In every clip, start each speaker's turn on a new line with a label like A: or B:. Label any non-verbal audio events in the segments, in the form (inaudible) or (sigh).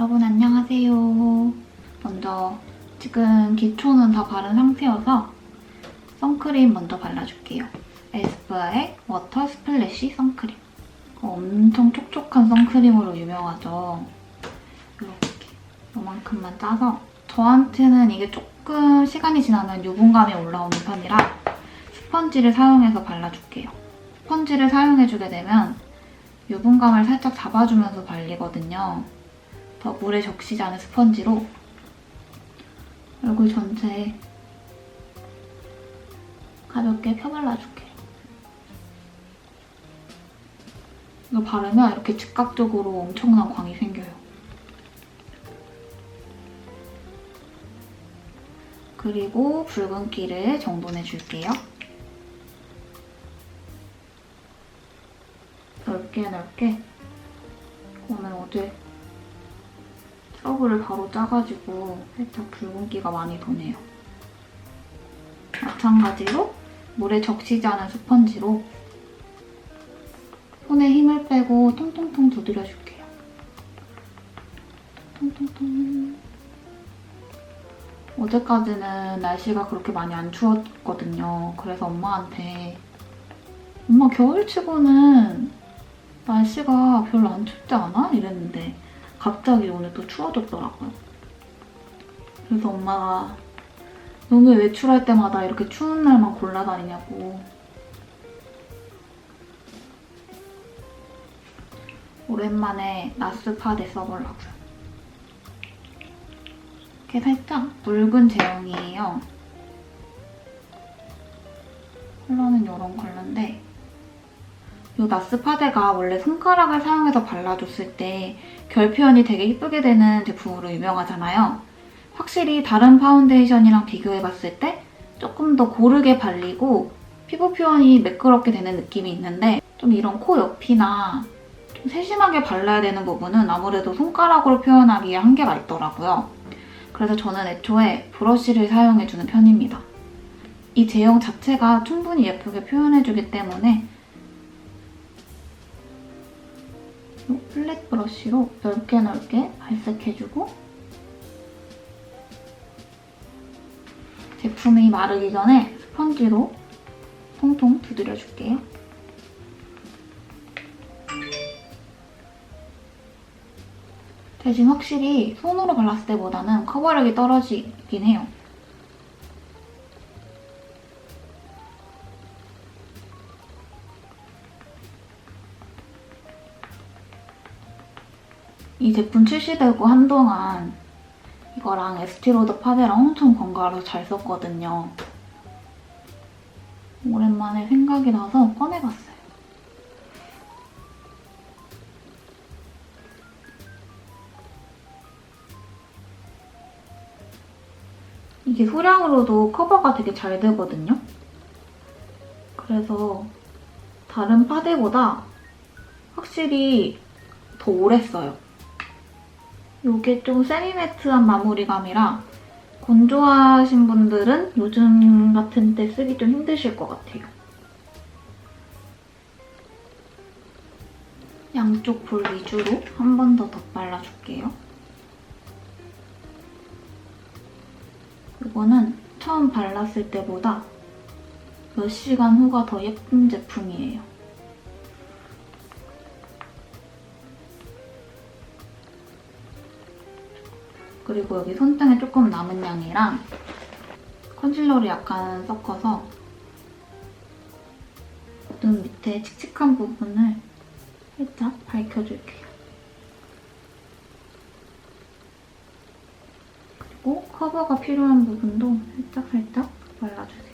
A: 여러분 안녕하세요. 먼저 지금 기초는 다 바른 상태여서 선크림 먼저 발라줄게요. 에스쁘아의 워터 스플래시 선크림. 엄청 촉촉한 선크림으로 유명하죠. 이렇게 이만큼만 짜서 저한테는 이게 조금 시간이 지나면 유분감이 올라오는 편이라 스펀지를 사용해서 발라줄게요. 스펀지를 사용해주게 되면 유분감을 살짝 잡아주면서 발리거든요. 더 물에 적시지 않은 스펀지로 얼굴 전체에 가볍게 펴발라줄게요. 이거 바르면 이렇게 즉각적으로 엄청난 광이 생겨요. 그리고 붉은기를 정돈해줄게요. 넓게 넓게 오늘 어제 트러블을 바로 짜가지고 살짝 붉은기가 많이 도네요. 마찬가지로 물에 적시지 않은 스펀지로 손에 힘을 빼고 통통통 두드려 줄게요. 통통통. 어제까지는 날씨가 그렇게 많이 안 추웠거든요. 그래서 엄마한테 엄마 겨울치고는 날씨가 별로 안 춥지 않아? 이랬는데 갑자기 오늘 또 추워졌더라고요. 그래서 엄마가 너는 외출할 때마다 이렇게 추운 날만 골라다니냐고 오랜만에 나스파데 써보려고요. 이렇게 살짝 붉은 제형이에요. 컬러는 이런 컬러인데 이 나스 파데가 원래 손가락을 사용해서 발라줬을 때 결 표현이 되게 이쁘게 되는 제품으로 유명하잖아요. 확실히 다른 파운데이션이랑 비교해봤을 때 조금 더 고르게 발리고 피부 표현이 매끄럽게 되는 느낌이 있는데 좀 이런 코 옆이나 좀 세심하게 발라야 되는 부분은 아무래도 손가락으로 표현하기에 한계가 있더라고요. 그래서 저는 애초에 브러쉬를 사용해주는 편입니다. 이 제형 자체가 충분히 예쁘게 표현해주기 때문에 플랫 브러쉬로 넓게 넓게 발색해주고 제품이 마르기 전에 스펀지로 통통 두드려줄게요. 대신 확실히 손으로 발랐을 때보다는 커버력이 떨어지긴 해요. 이 제품 출시되고 한동안 이거랑 에스티로더 파데랑 엄청 번갈아서 잘 썼거든요. 오랜만에 생각이 나서 꺼내봤어요. 이게 소량으로도 커버가 되게 잘 되거든요. 그래서 다른 파데보다 확실히 더 오래 써요. 이게 좀 세미매트한 마무리감이라 건조하신 분들은 요즘 같은 때 쓰기 좀 힘드실 것 같아요. 양쪽 볼 위주로 한 번 더 덧발라줄게요. 이거는 처음 발랐을 때보다 몇 시간 후가 더 예쁜 제품이에요. 그리고 여기 손등에 조금 남은 양이랑 컨실러를 약간 섞어서 눈 밑에 칙칙한 부분을 살짝 밝혀줄게요. 그리고 커버가 필요한 부분도 살짝살짝 발라주세요.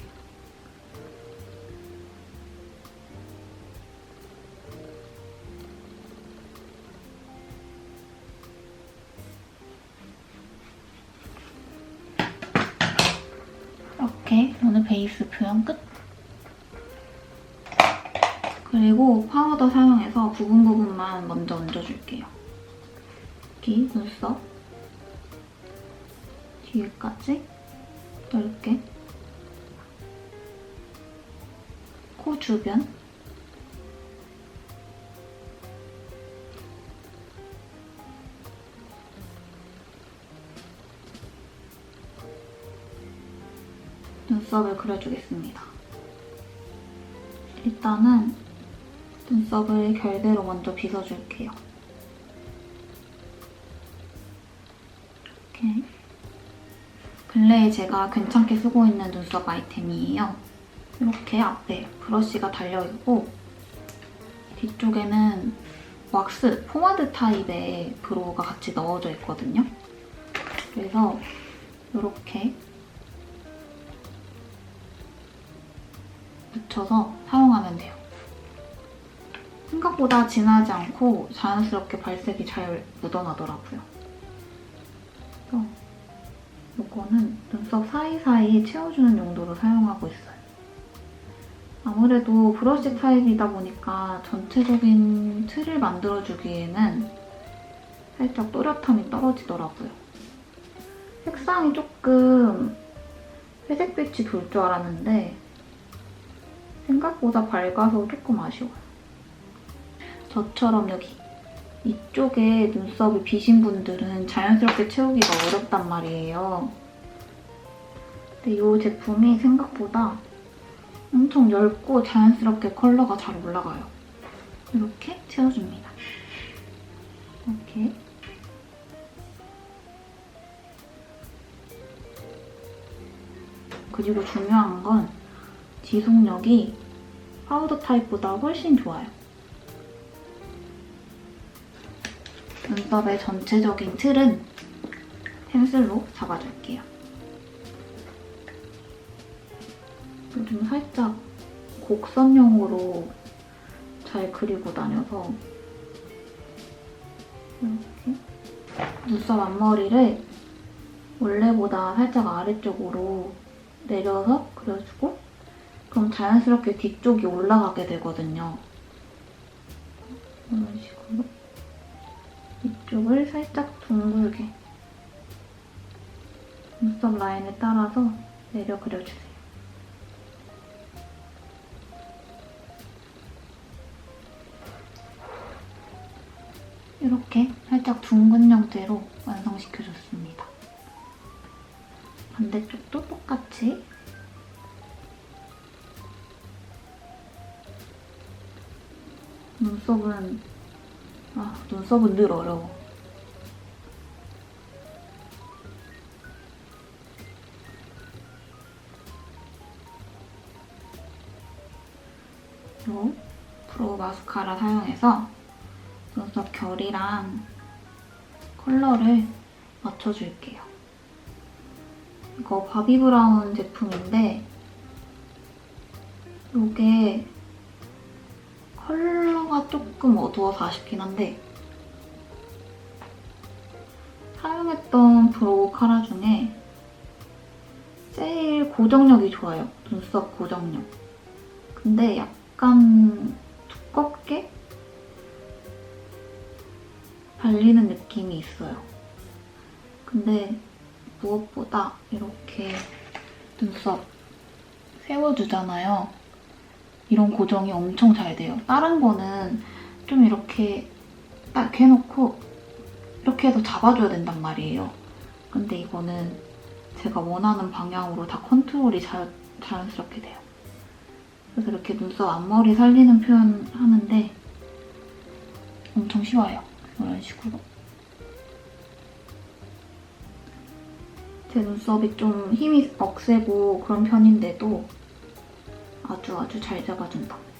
A: 베이스 표현 끝! 그리고 파우더 사용해서 부분 부분만 먼저 얹어줄게요. 여기 눈썹 뒤에까지 넓게 코 주변 눈썹을 그려주겠습니다. 일단은 눈썹을 결대로 먼저 빗어줄게요. 이렇게. 근래에 제가 괜찮게 쓰고 있는 눈썹 아이템이에요. 이렇게 앞에 브러쉬가 달려있고 뒤쪽에는 왁스, 포마드 타입의 브로우가 같이 넣어져 있거든요. 그래서 이렇게 묻혀서 사용하면 돼요. 생각보다 진하지 않고 자연스럽게 발색이 잘 묻어나더라고요. 이거는 눈썹 사이사이 채워주는 용도로 사용하고 있어요. 아무래도 브러쉬 타입이다 보니까 전체적인 틀을 만들어주기에는 살짝 또렷함이 떨어지더라고요. 색상이 조금 회색빛이 돌 줄 알았는데 생각보다 밝아서 조금 아쉬워요. 저처럼 여기 이쪽에 눈썹이 비신 분들은 자연스럽게 채우기가 어렵단 말이에요. 근데 이 제품이 생각보다 엄청 얇고 자연스럽게 컬러가 잘 올라가요. 이렇게 채워줍니다. 이렇게. 그리고 중요한 건 지속력이 파우더 타입보다 훨씬 좋아요. 눈썹의 전체적인 틀은 펜슬로 잡아줄게요. 요즘 살짝 곡선형으로 잘 그리고 다녀서 이렇게 눈썹 앞머리를 원래보다 살짝 아래쪽으로 내려서 그려주고 그럼 자연스럽게 뒤쪽이 올라가게 되거든요. 이런 식으로 이쪽을 살짝 둥글게 눈썹 라인에 따라서 내려 그려주세요. 이렇게 살짝 둥근 형태로 완성시켜줬습니다. 반대쪽도 똑같이 눈썹은 아 눈썹은 늘 어려워. 요 브로우 마스카라 사용해서 눈썹 결이랑 컬러를 맞춰줄게요. 이거 바비 브라운 제품인데 이게 컬러 가 조금 어두워서 아쉽긴 한데 사용했던 브로우 카라 중에 제일 고정력이 좋아요. 눈썹 고정력. 근데 약간 두껍게 발리는 느낌이 있어요. 근데 무엇보다 이렇게 눈썹 세워주잖아요. 이런 고정이 엄청 잘 돼요. 다른 거는 좀 이렇게 딱 해놓고 이렇게 해서 잡아줘야 된단 말이에요. 근데 이거는 제가 원하는 방향으로 다 컨트롤이 자, 자연스럽게 돼요. 그래서 이렇게 눈썹 앞머리 살리는 표현 하는데 엄청 쉬워요. 이런 식으로. 제 눈썹이 좀 힘이 억세고 그런 편인데도 아주 아주 잘 잡아준답니다.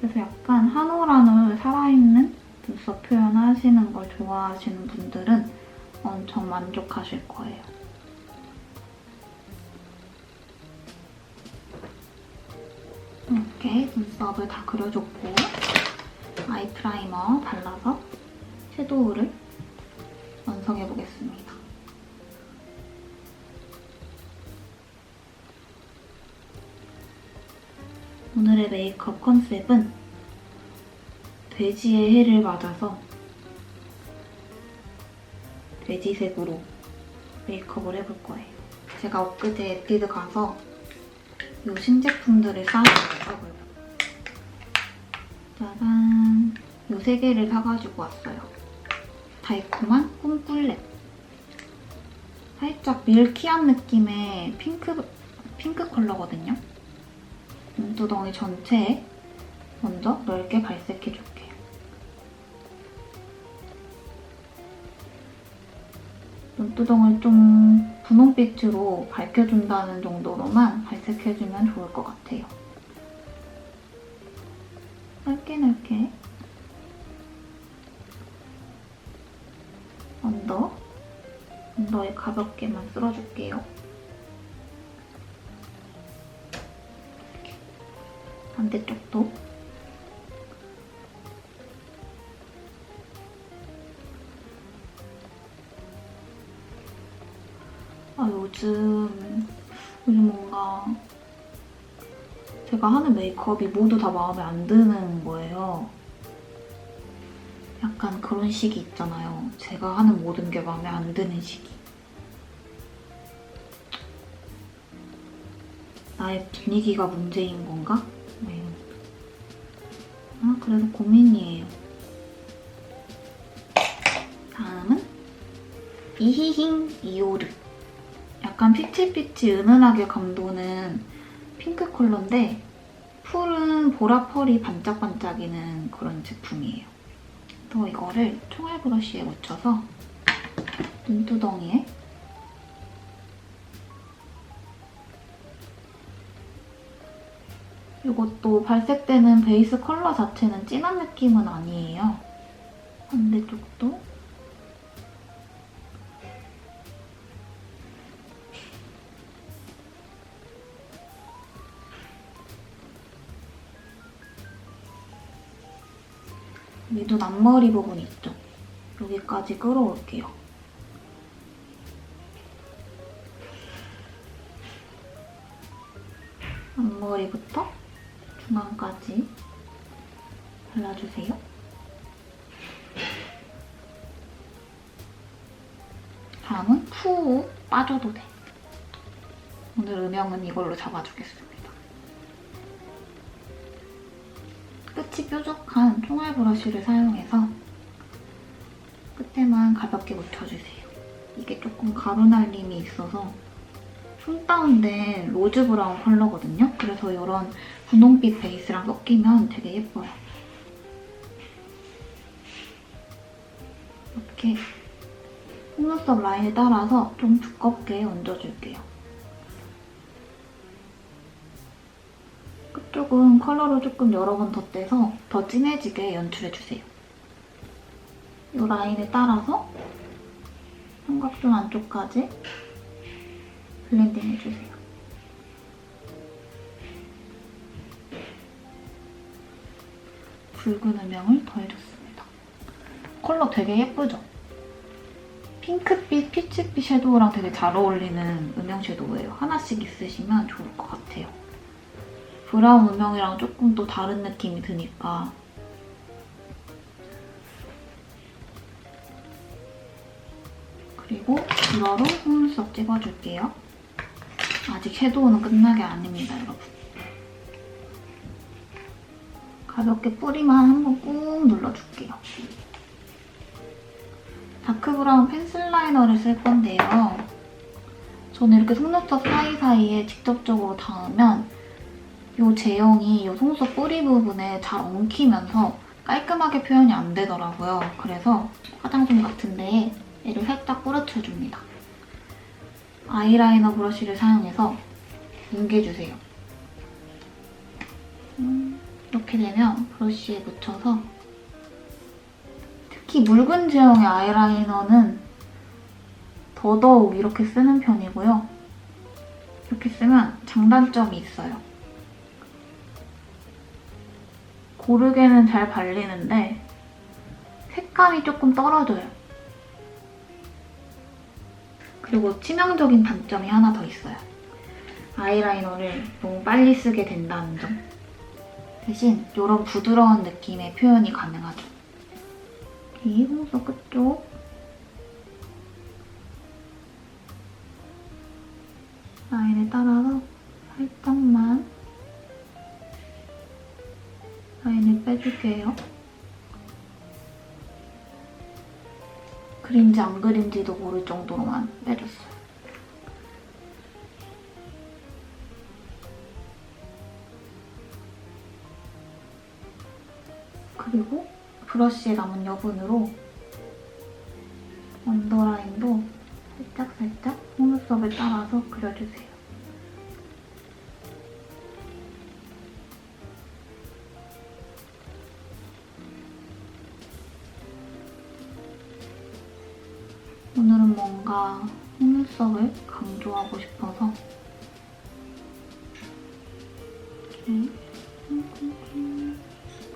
A: 그래서 약간 한올 한올 살아있는 눈썹 표현 하시는 걸 좋아하시는 분들은 엄청 만족하실 거예요. 이렇게 눈썹을 다 그려줬고 아이 프라이머 발라서 섀도우를 완성해 보겠습니다. 오늘의 메이크업 컨셉은 돼지의 해를 맞아서 돼지색으로 메이크업을 해볼 거예요. 제가 엊그제 에뛰드 가서 이 신제품들을 사왔어요. 짜잔! 이 세 개를 사가지고 왔어요. 달콤한 꿈꿀랩 살짝 밀키한 느낌의 핑크, 핑크 컬러거든요. 눈두덩이 전체에 먼저 넓게 발색해줄게요. 눈두덩을 좀 분홍빛으로 밝혀준다는 정도로만 발색해주면 좋을 것 같아요. 넓게 넓게 언더 언더에 가볍게만 쓸어줄게요. 반대쪽도 아 요즘 요즘 뭔가 제가 하는 메이크업이 모두 다 마음에 안 드는 거예요. 약간 그런 시기 있잖아요. 제가 하는 모든 게 마음에 안 드는 시기. 나의 분위기가 문제인 건가? 그래서 고민이에요. 다음은 이히힝 이오르. 약간 피치피치 은은하게 감도는 핑크 컬러인데 풀은 보라펄이 반짝반짝이는 그런 제품이에요. 또 이거를 총알 브러쉬에 묻혀서 눈두덩이에 이것도 발색되는 베이스 컬러 자체는 진한 느낌은 아니에요. 반대쪽도 이눈 앞머리 부분 있죠? 여기까지 끌어올게요. 앞머리부터 중앙까지 발라주세요. 다음은 후 빠져도 돼. 오늘 음영은 이걸로 잡아주겠습니다. 끝이 뾰족한 총알 브러쉬를 사용해서 끝에만 가볍게 묻혀주세요. 이게 조금 가루날림이 있어서 손 다운된 로즈 브라운 컬러거든요. 그래서 이런 분홍빛 베이스랑 섞이면 되게 예뻐요. 이렇게 속눈썹 라인에 따라서 좀 두껍게 얹어줄게요. 끝쪽은 컬러를 조금 여러 번 덧대서 더 진해지게 연출해주세요. 이 라인에 따라서 삼각존 안쪽까지 블렌딩 해주세요. 붉은 음영을 더해줬습니다. 컬러 되게 예쁘죠? 핑크빛, 피치빛 섀도우랑 되게 잘 어울리는 음영 섀도우예요. 하나씩 있으시면 좋을 것 같아요. 브라운 음영이랑 조금 또 다른 느낌이 드니까 그리고 브러로 속눈썹 찍어줄게요. 아직 섀도우는 끝나게 아닙니다, 여러분. 가볍게 뿌리만 한 번 꾹 눌러줄게요. 다크 브라운 펜슬 라이너를 쓸 건데요. 저는 이렇게 속눈썹 사이사이에 직접적으로 닿으면 이 제형이 이 속눈썹 뿌리 부분에 잘 엉키면서 깔끔하게 표현이 안 되더라고요. 그래서 화장솜 같은 데에 얘를 살짝 뿌려쳐줍니다. 아이라이너 브러쉬를 사용해서 뭉개주세요. 음, 이렇게 되면 브러쉬에 묻혀서 특히 묽은 제형의 아이라이너는 더더욱 이렇게 쓰는 편이고요. 이렇게 쓰면 장단점이 있어요. 고르게는 잘 발리는데 색감이 조금 떨어져요. 그리고 치명적인 단점이 하나 더 있어요. 아이라이너를 너무 빨리 쓰게 된다는 점. 대신 이런 부드러운 느낌의 표현이 가능하죠. 이 속눈썹 끝쪽 라인에 따라서 살짝만 라인을 빼줄게요. 그린지 안 그린지도 모를 정도로만 빼줬어요. 그리고 브러쉬에 남은 여분으로 언더라인도 살짝살짝 속눈썹을 따라서 그려주세요. 오늘은 뭔가 속눈썹을 강조하고 싶어서 이렇게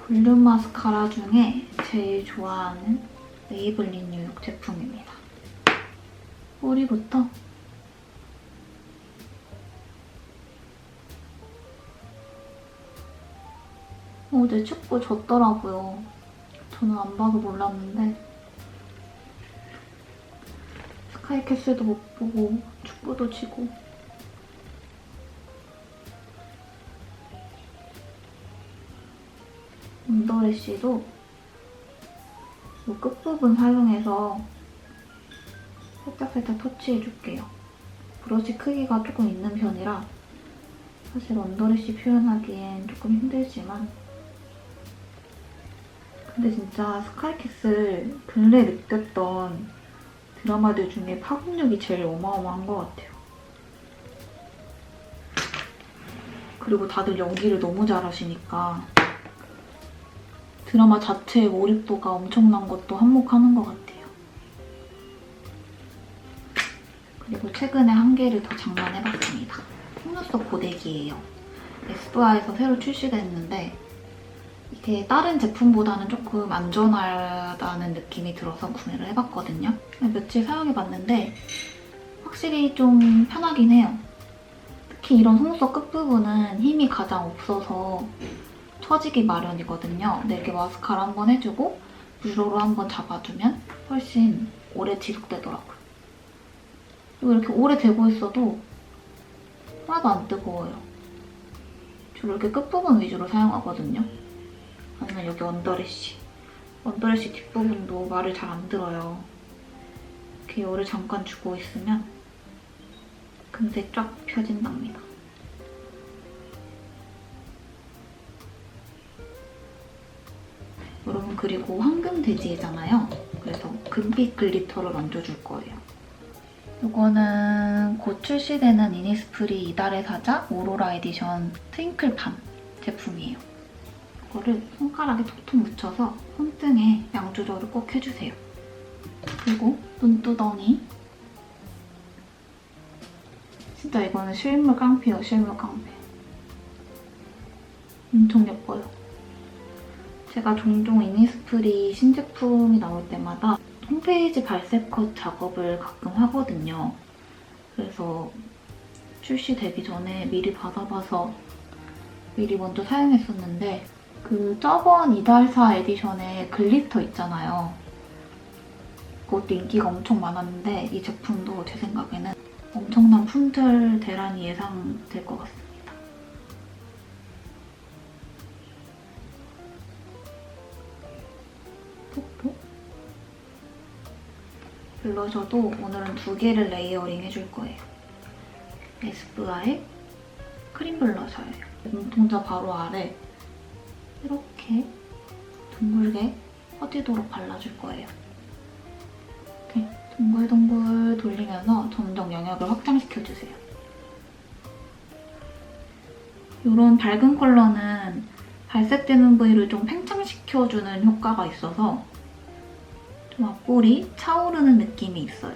A: 볼륨 마스카라 중에 제일 좋아하는 메이블린 뉴욕 제품입니다. 뿌리부터 어제 춥고 졌더라고요. 저는 안 봐도 몰랐는데 스카이캐슬도 못 보고 축구도 지고 언더래쉬도 이 끝부분 사용해서 살짝살짝 터치해줄게요. 브러쉬 크기가 조금 있는 편이라 사실 언더래쉬 표현하기엔 조금 힘들지만 근데 진짜 스카이캐슬 근래 느꼈던 드라마들 중에 파급력이 제일 어마어마한 것 같아요. 그리고 다들 연기를 너무 잘하시니까 드라마 자체의 몰입도가 엄청난 것도 한몫하는 것 같아요. 그리고 최근에 한 개를 더 장만해봤습니다. 속눈썹 고데기예요. 에스쁘아에서 새로 출시됐는데 이게 다른 제품보다는 조금 안전하다는 느낌이 들어서 구매를 해봤거든요. 며칠 사용해봤는데 확실히 좀 편하긴 해요. 특히 이런 속눈썹 끝부분은 힘이 가장 없어서 처지기 마련이거든요. 근데 이렇게 마스카라 한번 해주고 뷰러로 한번 잡아주면 훨씬 오래 지속되더라고요. 그리고 이렇게 오래 되고 있어도 하나도 안 뜨거워요. 주로 이렇게 끝부분 위주로 사용하거든요. 아니면 여기 언더래쉬. 언더래쉬 뒷부분도 말을 잘 안 들어요. 이렇게 열을 잠깐 주고 있으면 금세 쫙 펴진답니다. 여러분 그리고 황금 돼지잖아요. 그래서 금빛 글리터를 얹어줄 거예요. 이거는 곧 출시되는 이니스프리 이달의 사자 오로라 에디션 트윙클 밤 제품이에요. 이거를 손가락에 톡톡 묻혀서 손등에 양 조절을 꼭 해주세요. 그리고 눈두덩이. 진짜 이거는 실물 깡패예요, 실물 깡패. 엄청 예뻐요. 제가 종종 이니스프리 신제품이 나올 때마다 홈페이지 발색 컷 작업을 가끔 하거든요. 그래서 출시되기 전에 미리 받아봐서 미리 먼저 사용했었는데 그 저번 이달사 에디션의 글리터 있잖아요. 그것도 인기가 엄청 많았는데 이 제품도 제 생각에는 엄청난 품절 대란이 예상될 것 같습니다. 블러셔도 오늘은 두 개를 레이어링 해줄 거예요. 에스쁘아의 크림 블러셔예요. 눈동자 바로 아래 이렇게 둥글게 퍼지도록 발라줄 거예요. 이렇게 동글동글 돌리면서 점점 영역을 확장시켜주세요. 이런 밝은 컬러는 발색되는 부위를 좀 팽창시켜주는 효과가 있어서 좀 앞볼이 차오르는 느낌이 있어요.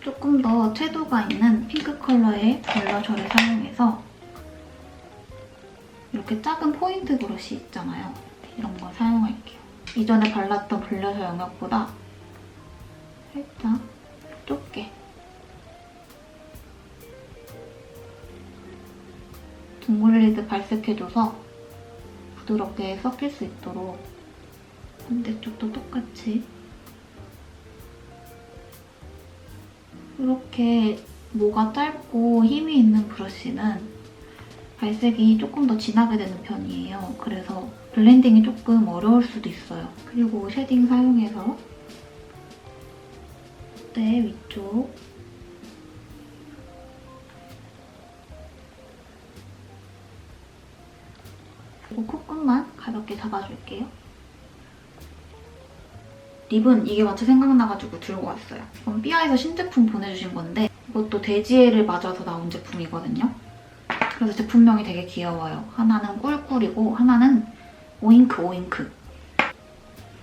A: 조금 더 채도가 있는 핑크 컬러의 블러셔를 사용해서 이렇게 작은 포인트 브러쉬 있잖아요. 이런 거 사용할게요. 이전에 발랐던 블러셔 영역보다 살짝 좁게 둥글리듯 발색해줘서 부드럽게 섞일 수 있도록 반대쪽도 똑같이 이렇게 모가 짧고 힘이 있는 브러쉬는 발색이 조금 더 진하게 되는 편이에요. 그래서 블렌딩이 조금 어려울 수도 있어요. 그리고 쉐딩 사용해서 네, 위쪽 그리고 콧끝만 가볍게 잡아줄게요. 립은 이게 마치 생각나가지고 들고 왔어요. 이건 삐아에서 신제품 보내주신 건데 이것도 돼지애를 맞아서 나온 제품이거든요. 그래서 제품명이 되게 귀여워요. 하나는 꿀꿀이고 하나는 오잉크 오잉크.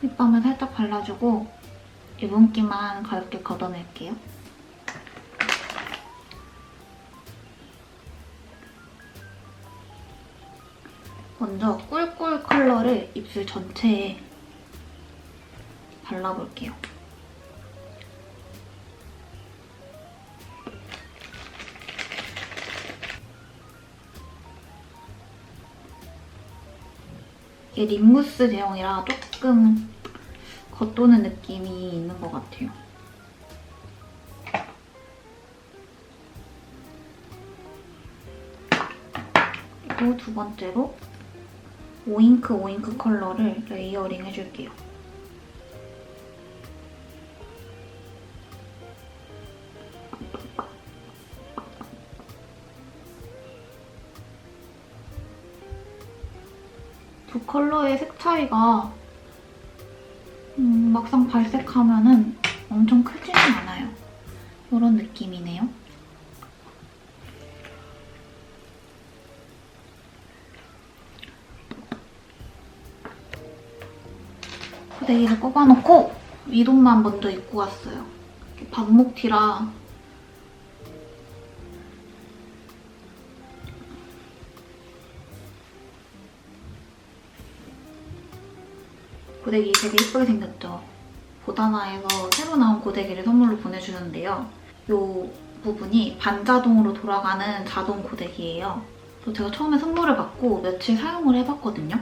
A: 립밤을 살짝 발라주고 유분기만 가볍게 걷어낼게요. 먼저 꿀꿀 컬러를 입술 전체에 발라볼게요. 이게 립무스 제형이라 조금 겉도는 느낌이 있는 것 같아요. 그리고 두 번째로 오잉크 오잉크 컬러를 레이어링 해줄게요. 컬러의 색 차이가 음, 막상 발색하면은 엄청 크지는 않아요. 이런 느낌이네요. 후대기를 꼽아놓고 위동만 먼저 입고 왔어요. 반목 티라 고데기 되게 예쁘게 생겼죠? 보다나에서 새로 나온 고데기를 선물로 보내주셨는데요. 이 부분이 반자동으로 돌아가는 자동 고데기예요. 제가 처음에 선물을 받고 며칠 사용을 해봤거든요.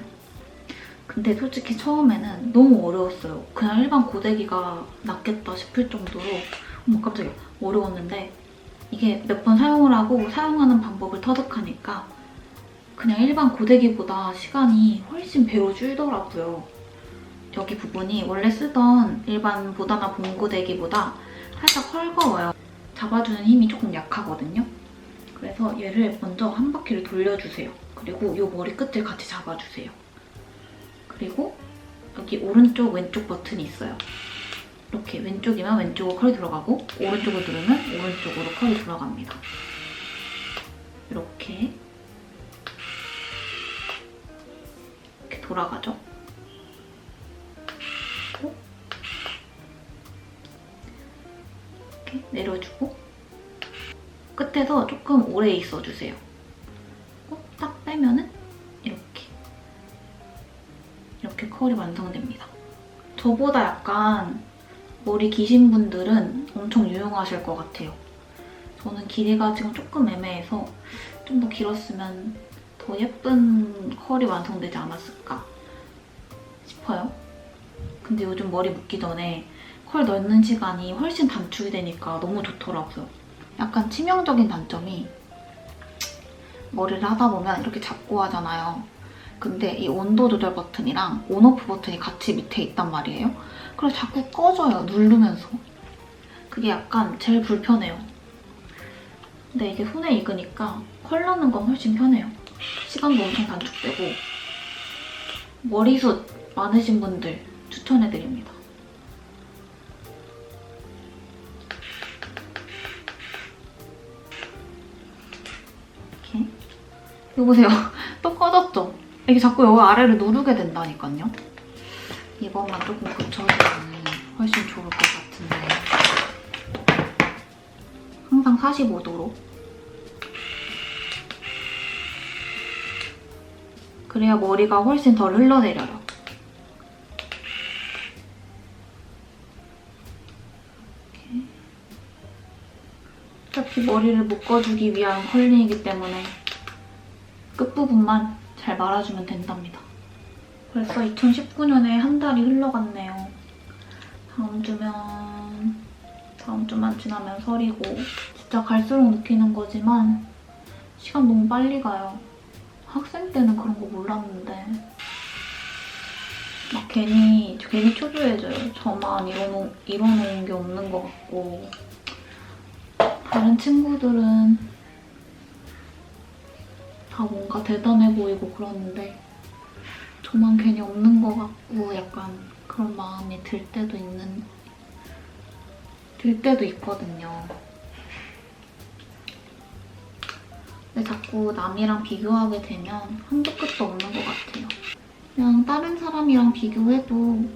A: 근데 솔직히 처음에는 너무 어려웠어요. 그냥 일반 고데기가 낫겠다 싶을 정도로 어머 깜짝이야 어려웠는데 이게 몇 번 사용을 하고 사용하는 방법을 터득하니까 그냥 일반 고데기보다 시간이 훨씬 배로 줄더라고요. 여기 부분이 원래 쓰던 일반 보다나 봉고데기보다 살짝 헐거워요. 잡아주는 힘이 조금 약하거든요. 그래서 얘를 먼저 한 바퀴를 돌려주세요. 그리고 이 머리 끝을 같이 잡아주세요. 그리고 여기 오른쪽 왼쪽 버튼이 있어요. 이렇게 왼쪽이면 왼쪽으로 컬이 들어가고 오른쪽을 누르면 오른쪽으로 컬이 들어갑니다. 이렇게 이렇게 돌아가죠. 내려주고 끝에서 조금 오래 있어주세요. 어, 딱 빼면은 이렇게 이렇게 컬이 완성됩니다. 저보다 약간 머리 기신 분들은 엄청 유용하실 것 같아요. 저는 길이가 지금 조금 애매해서 좀 더 길었으면 더 예쁜 컬이 완성되지 않았을까 싶어요. 근데 요즘 머리 묶기 전에 컬 넣는 시간이 훨씬 단축이 되니까 너무 좋더라고요. 약간 치명적인 단점이 머리를 하다 보면 이렇게 잡고 하잖아요. 근데 이 온도 조절 버튼이랑 온오프 버튼이 같이 밑에 있단 말이에요. 그래서 자꾸 꺼져요, 누르면서. 그게 약간 제일 불편해요. 근데 이게 손에 익으니까 컬 넣는 건 훨씬 편해요. 시간도 엄청 단축되고 머리숱 많으신 분들 추천해드립니다. 이렇게. 이거 보세요. (laughs) 또 꺼졌죠? 이게 자꾸 여기 아래를 누르게 된다니까요. 이것만 조금 고쳐주면 훨씬 좋을 것 같은데 항상 45도로 그래야 머리가 훨씬 덜 흘러내려요. 머리를 묶어주기 위한 컬링이기 때문에 끝부분만 잘 말아주면 된답니다. 벌써 2019년에 한 달이 흘러갔네요. 다음 주면 다음 주만 지나면 설이고 진짜 갈수록 느끼는 거지만 시간 너무 빨리 가요. 학생 때는 그런 거 몰랐는데 막 괜히 괜히 초조해져요. 저만 이뤄놓, 이뤄놓은 게 없는 것 같고 다른 친구들은 다 뭔가 대단해 보이고 그러는데 저만 괜히 없는 것 같고 약간 그런 마음이 들 때도 있는 들 때도 있거든요. 근데 자꾸 남이랑 비교하게 되면 한도 끝도 없는 것 같아요. 그냥 다른 사람이랑 비교해도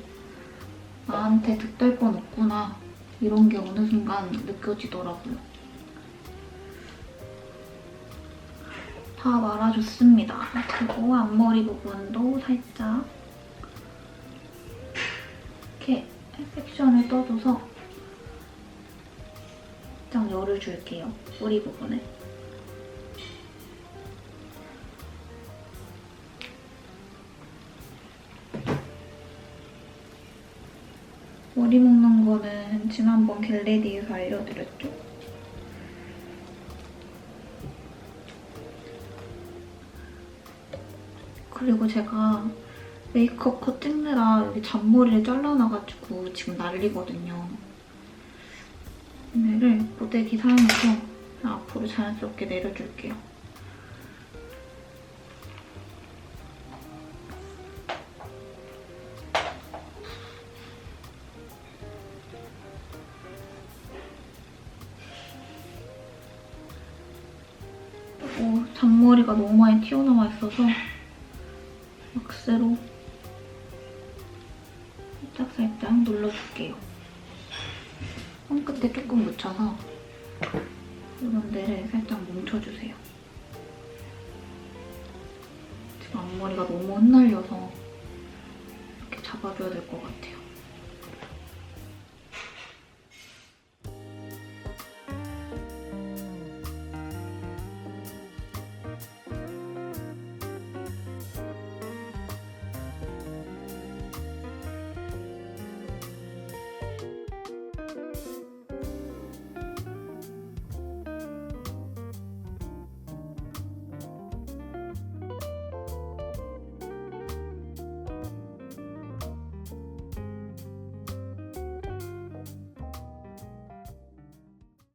A: 나한테 득될 건 없구나 이런 게 어느 순간 느껴지더라고요. 다 말아줬습니다. 그리고 앞머리 부분도 살짝 이렇게 섹션을 떠줘서 살짝 열을 줄게요. 뿌리 부분에. 머리 묶는 거는 지난번 겟레디에서 알려드렸죠? 그리고 제가 메이크업 컷 찍느라 여기 잔머리를 잘라놔가지고 지금 난리거든요. 오늘을 고데기 사용해서 앞으로 자연스럽게 내려줄게요. 살짝살짝 눌러줄게요. 손끝에 조금 묻혀서 이런 데를 살짝 뭉쳐주세요. 지금 앞머리가 너무 흩날려서 이렇게 잡아줘야 될 것 같아요.